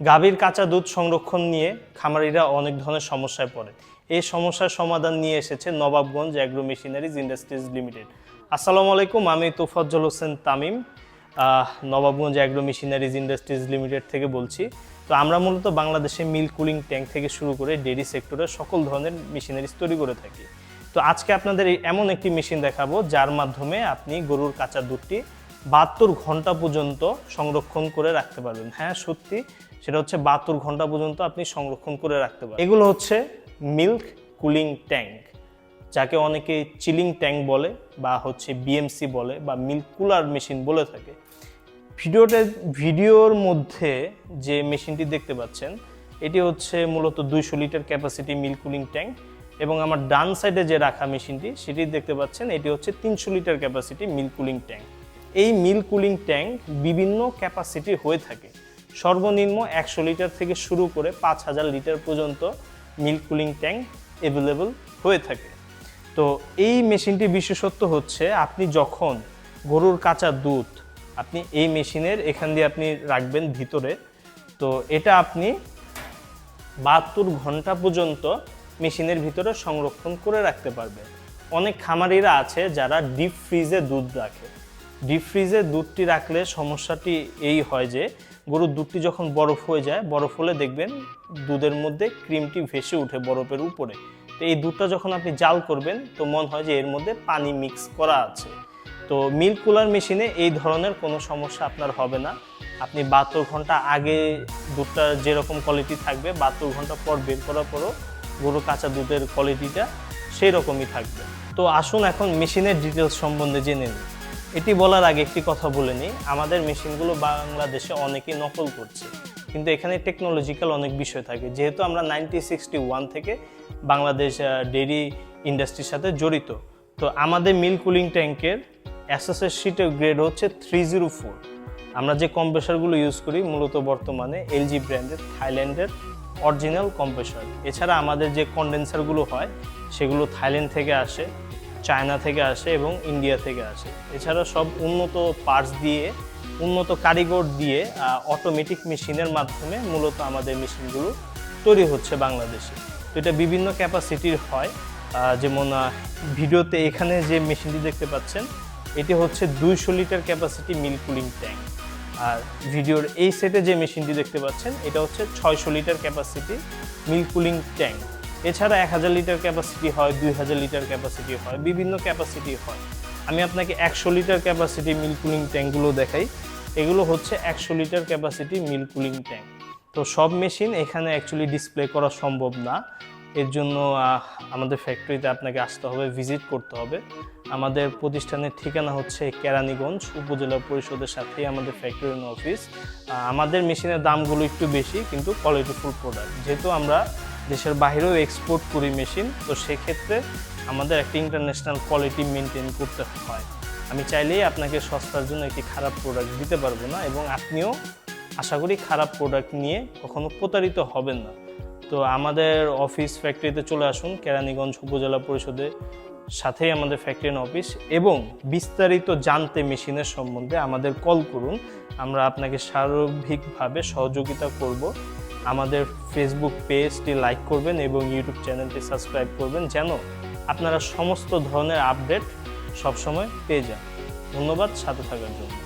গাভীর কাঁচা দুধ সংরক্ষণ নিয়ে খামারিরা অনেক ধরনের সমস্যায় পড়ে। এই সমস্যার সমাধান নিয়ে এসেছে Nawabganj agro machineries industries limited. আসসালামু আলাইকুম, আমি Tofazzal Hossain Tamim Nawabganj agro machineries industries limited থেকে বলছি। তো আমরা মূলত বাংলাদেশে মিল্ক কুলিং ট্যাঙ্ক থেকে শুরু করে ডেইরি সেক্টরে সকল ধরনের মেশিনারিজ তৈরি করে থাকি। তো আজকে আপনাদের এমন একটি মেশিন দেখাবো, যার মাধ্যমে আপনি গরুর কাঁচা দুধটি বাহাত্তর ঘণ্টা পর্যন্ত সংরক্ষণ করে রাখতে পারবেন। হ্যাঁ সত্যি, সেটা হচ্ছে বাহাত্তর ঘণ্টা পর্যন্ত আপনি সংরক্ষণ করে রাখতে পারবেন। এগুলো হচ্ছে মিল্ক কুলিং ট্যাঙ্ক, যাকে অনেকে চিলিং ট্যাঙ্ক বলে বা হচ্ছে বিএমসি বলে বা মিল্ক কুলার মেশিন বলে থাকে। ভিডিওতে ভিডিওর মধ্যে যে মেশিনটি দেখতে পাচ্ছেন, এটি হচ্ছে মূলত দুইশো litre capacity milk cooling tank এবং আমার ডান সাইডে যে রাখা মেশিনটি, সেটি দেখতে পাচ্ছেন, এটি হচ্ছে তিনশো litre capacity milk cooling tank. এই মিল্ক কুলিং ট্যাঙ্ক বিভিন্ন ক্যাপাসিটি হয়ে থাকে। সর্বনিম্ন একশো লিটার থেকে শুরু করে পাঁচ হাজার লিটার পর্যন্ত মিল কুলিং ট্যাঙ্ক অ্যাভেলেবল হয়ে থাকে। তো এই মেশিনটি বিশেষত্ব হচ্ছে, আপনি যখন গরুর কাঁচা দুধ আপনি এই মেশিনের এখান দিয়ে আপনি রাখবেন ভিতরে, তো এটা আপনি বাহাত্তর ঘণ্টা পর্যন্ত মেশিনের ভিতরে সংরক্ষণ করে রাখতে পারবেন। অনেক খামারিরা আছে যারা ডিপ ফ্রিজে দুধ রাখে। ডিপ ফ্রিজে দুধটি রাখলে সমস্যাটি এই হয় যে, গরুর দুধটি যখন বরফ হয়ে যায়, বরফ হলে দেখবেন দুধের মধ্যে ক্রিমটি ভেসে উঠে বরফের উপরে। তো এই দুধটা যখন আপনি জাল করবেন, তো মনে হয় যে এর মধ্যে পানি মিক্স করা আছে। তো মিল্ক কুলার মেশিনে এই ধরনের কোনো সমস্যা আপনার হবে না। আপনি বাহাত্তর ঘণ্টা আগে দুধটা যেরকম কোয়ালিটি থাকবে, বাহাত্তর ঘণ্টা পর বের করার পরও গরু কাঁচা দুধের কোয়ালিটিটা সেই রকমই থাকবে। তো আসুন এখন মেশিনের ডিটেলস সম্বন্ধে জেনে নিই। এটি বলার আগে একটি কথা বলে নিই, আমাদের মেশিনগুলো বাংলাদেশে অনেকেই নকল করছে। কিন্তু এখানে টেকনোলজিক্যাল অনেক বিষয় থাকে। যেহেতু আমরা নাইনটিন সিক্সটি ওয়ান থেকে বাংলাদেশ ডেইরি ইন্ডাস্ট্রির সাথে জড়িত, তো আমাদের মিল কুলিং ট্যাঙ্কের এসএসএস শিটের গ্রেড হচ্ছে থ্রি জিরো ফোর আমরা যে কম্প্রেসারগুলো ইউজ করি, মূলত বর্তমানে এলজি ব্র্যান্ডের থাইল্যান্ডের অরিজিনাল কম্প্রেসার এছাড়া আমাদের যে কন্ডেন্সারগুলো হয়, সেগুলো থাইল্যান্ড থেকে আসে। চায়না থেকে আসে এবং ইন্ডিয়া থেকে আসে। এছাড়া সব উন্নত পার্টস দিয়ে, উন্নত কারিগর দিয়ে অটোমেটিক মেশিনের মাধ্যমে মূলত আমাদের মেশিনগুলো তৈরি হচ্ছে বাংলাদেশে। তো এটা বিভিন্ন ক্যাপাসিটির হয়। যেমন ভিডিওতে এখানে যে মেশিনটি দেখতে পাচ্ছেন, এটি হচ্ছে দুইশো litre capacity milk cooling tank আর ভিডিওর এই সেটে যে মেশিনটি দেখতে পাচ্ছেন, এটা হচ্ছে ছয়শো litre capacity milk cooling tank এছাড়া এক হাজার লিটার ক্যাপাসিটি হয়, দুই হাজার লিটার ক্যাপাসিটি হয়, বিভিন্ন ক্যাপাসিটি হয়। আমি আপনাকে একশো লিটার ক্যাপাসিটি মিল কুলিং ট্যাঙ্কগুলো দেখাই। এগুলো হচ্ছে একশো litre capacity milk cooling tank তো সব মেশিন এখানে অ্যাকচুয়ালি ডিসপ্লে করা সম্ভব না। এর জন্য আমাদের ফ্যাক্টরিতে আপনাকে আসতে হবে ভিজিট করতে হবে। আমাদের প্রতিষ্ঠানের ঠিকানা হচ্ছে কেরানীগঞ্জ উপজেলা পরিষদের সাথেই আমাদের ফ্যাক্টরি অফিস আমাদের মেশিনের দামগুলো একটু বেশি, কিন্তু কোয়ালিটিফুল প্রোডাক্ট যেহেতু আমরা দেশের বাইরেও এক্সপোর্ট করি মেশিন তো সেক্ষেত্রে আমাদের একটা ইন্টারন্যাশনাল কোয়ালিটি মেনটেন করতে হয়। আমি চাইলেই আপনাকে সস্তার জন্য একটি খারাপ প্রোডাক্ট দিতে পারব না এবং আপনিও আশা করি খারাপ প্রোডাক্ট নিয়ে কখনো প্রতারিত হবেন না। তো আমাদের অফিস ফ্যাক্টরিতে চলে আসুন, কেরানীগঞ্জ উপজেলা পরিষদের সাথেই আমাদের ফ্যাক্টরি অফিস এবং বিস্তারিত জানতে মেশিনের সম্বন্ধে আমাদের কল করুন। আমরা আপনাকে সার্বিকভাবে সহযোগিতা করব। আমাদের ফেসবুক পেজটি লাইক করবেন এবং ইউটিউব চ্যানেলটি সাবস্ক্রাইব করবেন যেন আপনারা সমস্ত ধরনের আপডেট সবসময় পেয়ে যান। ধন্যবাদ, সাথে থাকার জন্য।